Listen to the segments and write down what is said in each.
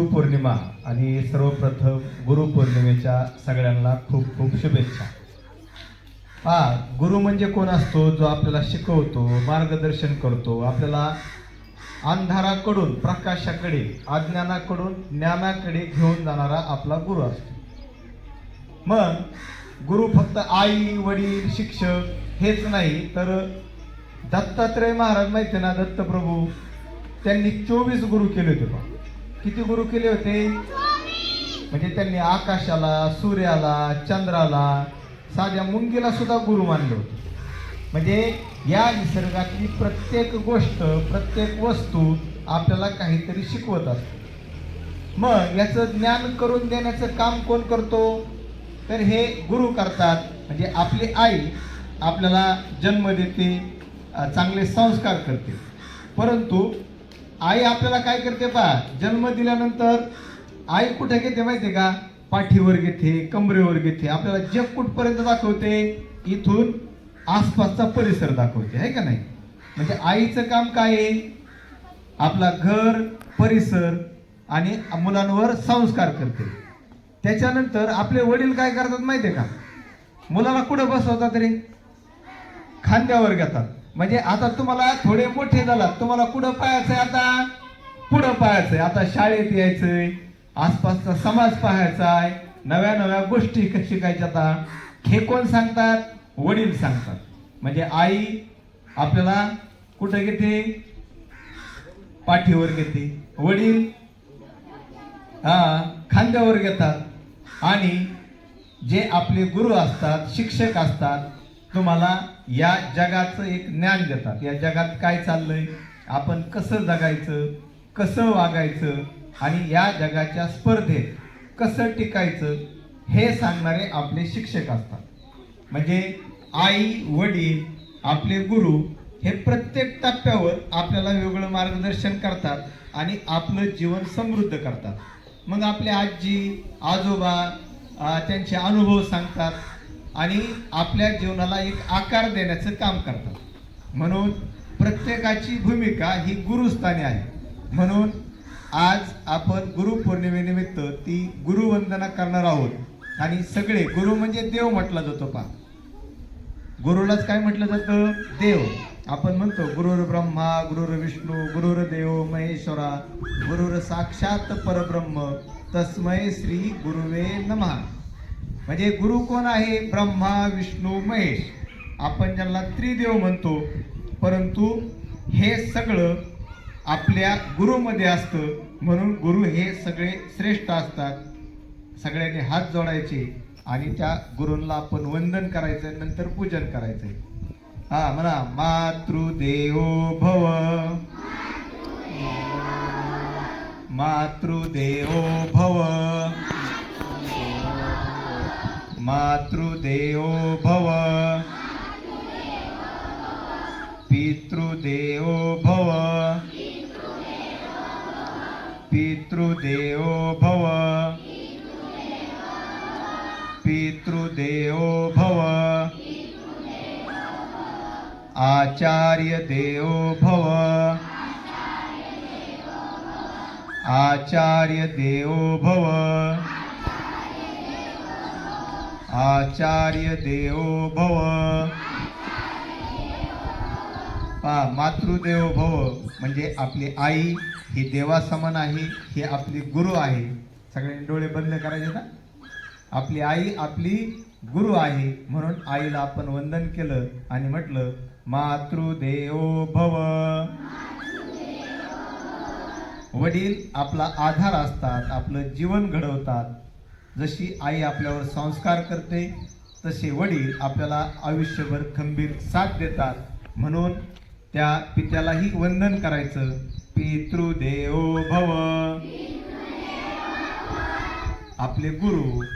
गुरुपौर्णिमा आणि सर्वप्रथम गुरुपौर्णिमेच्या सगळ्यांना खूप खूप शुभेच्छा. हा गुरु म्हणजे कोण असतो? जो आपल्याला शिकवतो मार्गदर्शन करतो आपल्याला अंधाराकडून प्रकाशाकडे अज्ञानाकडून ज्ञानाकडे घेऊन जाणारा आपला गुरु असतो. मग गुरु फक्त आई वडील शिक्षक हेच नाही तर दत्तात्रय महाराज माहिती ना दत्तप्रभू? त्यांनी चोवीस गुरु केले होते बा. किती गुरु केले होते? म्हणजे त्यांनी आकाशाला सूर्याला चंद्राला साध्या मुंगीला सुद्धा गुरु मानलं होते. म्हणजे या निसर्गातली प्रत्येक गोष्ट प्रत्येक वस्तू आपल्याला काहीतरी शिकवत असते. मग याचं ज्ञान करून देण्याचं काम कोण करतो? तर हे गुरु करतात. म्हणजे आपली आई आपल्याला जन्म देते चांगले संस्कार करते. परंतु आई आपल्याला काय करते पा जन्म दिल्यानंतर आई कुठे घेते माहिती का? पाठीवर घेते कमरेवर घेते. आपल्याला जग कुठपर्यंत दाखवते? इथून आसपासचा परिसर दाखवते आहे का नाही? म्हणजे आईचं काम काय आहे? आपला घर परिसर आणि मुलांवर संस्कार करते. त्याच्यानंतर आपले वडील काय करतात माहितीये का? मुलाला कुठं बसवतात रे? खांद्यावर घेतात. म्हणजे आता तुम्हाला थोडे मोठे झालात. तुम्हाला कुठं पाहायचंय आता? पुढं पाहायचंय आता शाळेत यायचंय. आसपासचा समाज पाहायचा आहे. नव्या नव्या गोष्टी शिकायच्या आता हे कोण सांगतात? वडील सांगतात. म्हणजे आई आपल्याला कुठं घेते? पाठीवर घेते. वडील हा खांद्यावर घेतात. आणि जे आपले गुरु असतात शिक्षक असतात तुम्हाला या जगाचं एक ज्ञान देतात. या जगात काय चाललंय? आपण कसं जगायचं? कसं वागायचं? आणि या जगाच्या स्पर्धेत कसं टिकायचं? हे सांगणारे आपले शिक्षक असतात. म्हणजे आई वडील आपले गुरु हे प्रत्येक टप्प्यावर आपल्याला वेगळं मार्गदर्शन करतात आणि आपलं जीवन समृद्ध करतात. मग आपले आजी आजोबा त्यांचे अनुभव सांगतात. आणि आपल्या जीवनाला एक आकार देण्याचं काम करतात. म्हणून प्रत्येकाची भूमिका ही गुरुस्थानी आहे. म्हणून आज आपण गुरुपौर्णिमेनिमित्त ती गुरुवंदना करणार आहोत. आणि सगळे गुरु म्हणजे देव म्हटला जातो पा गुरुलाच काय म्हटलं जातं? देव. आपण म्हणतो गुरुर ब्रह्मा गुरुर विष्णू गुरुर देव महेश्वरा गुरुर साक्षात परब्रह्म तस्मय श्री गुरुवे नमः. म्हणजे गुरु कोण आहे? ब्रह्मा विष्णू महेश. आपण ज्यांना त्रिदेव म्हणतो परंतु हे सगळं आपल्या गुरुमध्ये असतं. म्हणून गुरु हे सगळे श्रेष्ठ असतात. सगळ्यांनी हात जोडायचे आणि त्या गुरूंना आपण वंदन करायचं नंतर पूजन करायचंय हा म्हणा मातृदेवो भव. मातृदेवो भव. मातृदेवो भव। पितृदेवो भव। पितृदेवो भव। पितृदेवो भव। आचार्य देवो भव। आचार्य देवो भव। आचार्य देवो भव. पहा मातृदेव भव. म्हणजे आपली आई ही देवासमान आहे ही आपली गुरु आहे. सगळ्यांनी डोळे बंद करायचे ना? आपली आई आपली गुरु आहे. म्हणून आईला आपण वंदन केलं आणि म्हटलं मातृदेवो भव. वडील आपला आधार असतात आपलं जीवन घडवतात. जशी आई आपल्यावर संस्कार करते तसे वडील आपल्याला आयुष्यभर खंबीर साथ देतात. म्हणून त्या पित्यालाही वंदन करायचं. पितृदेवो भव. आपले गुरु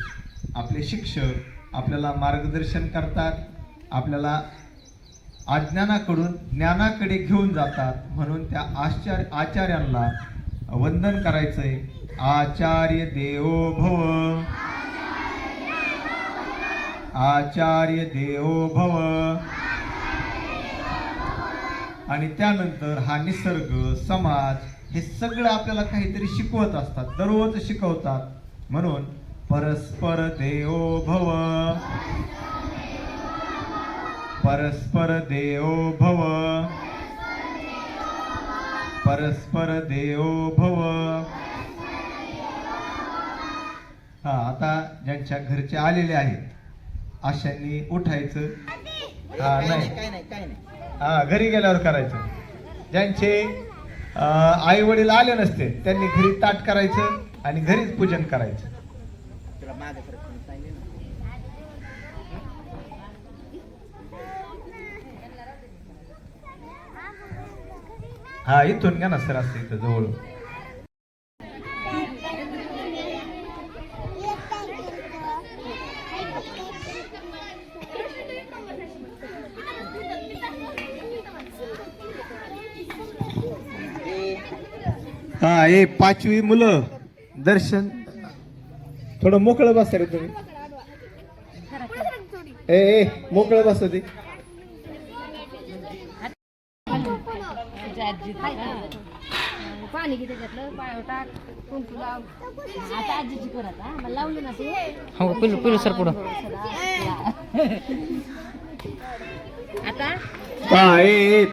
आपले शिक्षक आपल्याला मार्गदर्शन करतात. आपल्याला अज्ञानाकडून ज्ञानाकडे घेऊन जातात. म्हणून त्या आचार्य आचार्यांना वंदन करायचंय. आचार्य देवो भव. आचार्य देवो भव. आणि त्यानंतर हा निसर्ग समाज हे सगळं आपल्याला काहीतरी शिकवत असतात. दररोज शिकवतात. म्हणून परस्पर देवो भव. परस्पर देवो भव. परस्पर देवो भव. हा आता ज्यांच्या घरचे आलेले आहेत अशांनी उठायचं. हा नाही हा घरी गेल्यावर करायचं. ज्यांचे आई वडील आले नसते त्यांनी घरी ताट करायचं आणि घरीच पूजन करायचं. हा इथून घ्या ना सर असतं इथं जवळ. हा हे पाचवी मुलं. दर्शन. थोडं मोकळं बसा रे तुम्ही. ए ए मोकळं बसा ते. पाणी घे त्याच्यातलं पायावर टाक कुंकू लाव आता आजीची करत हा मला लावली ना तू हो पिलू पिलू सर पुढं. आता हा ए ए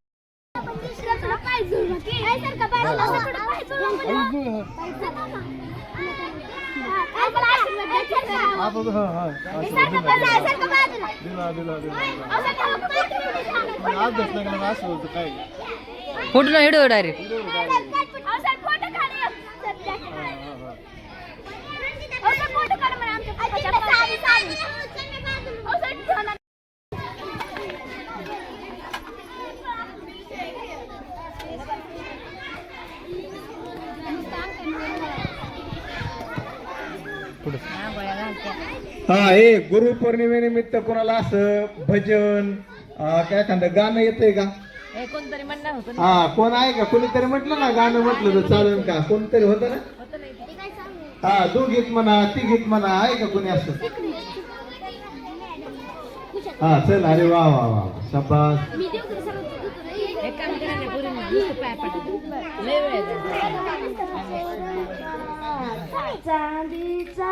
फोटो ना व्हिडिओ डायरेक्ट हा. हा हे गुरुपौर्णिमेनिमित्त कोणाला असं भजन अं, काय एखादं गाणं येतंय का? हे कोणतरी म्हणणार होतं ना. हा कोण आहे का? कोणीतरी म्हटलं ना गाणं म्हटलं तर चालेल का? कोणतरी होतं ना? होतं नाही ते. हा दोघीत म्हणा तिघीत म्हणा आहे का कोणी असं? हा चल अरे वा वा वा शाबास. एक काम करा ना पुरी नुसतं पाय पडत लय वेळ आहे चांदीचा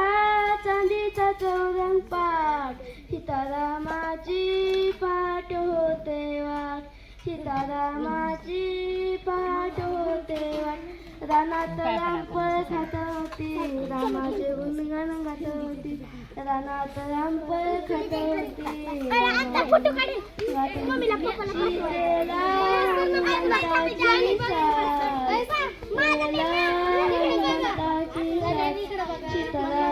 चांदीचा चौरंग पाट सीतारामाची पाठ होते वाट सीतारामाची पाठ होते वाट रानात रामफळ खात होती रामाचे गुणगान गात होती रानात रामफळ खात होती. চিতারা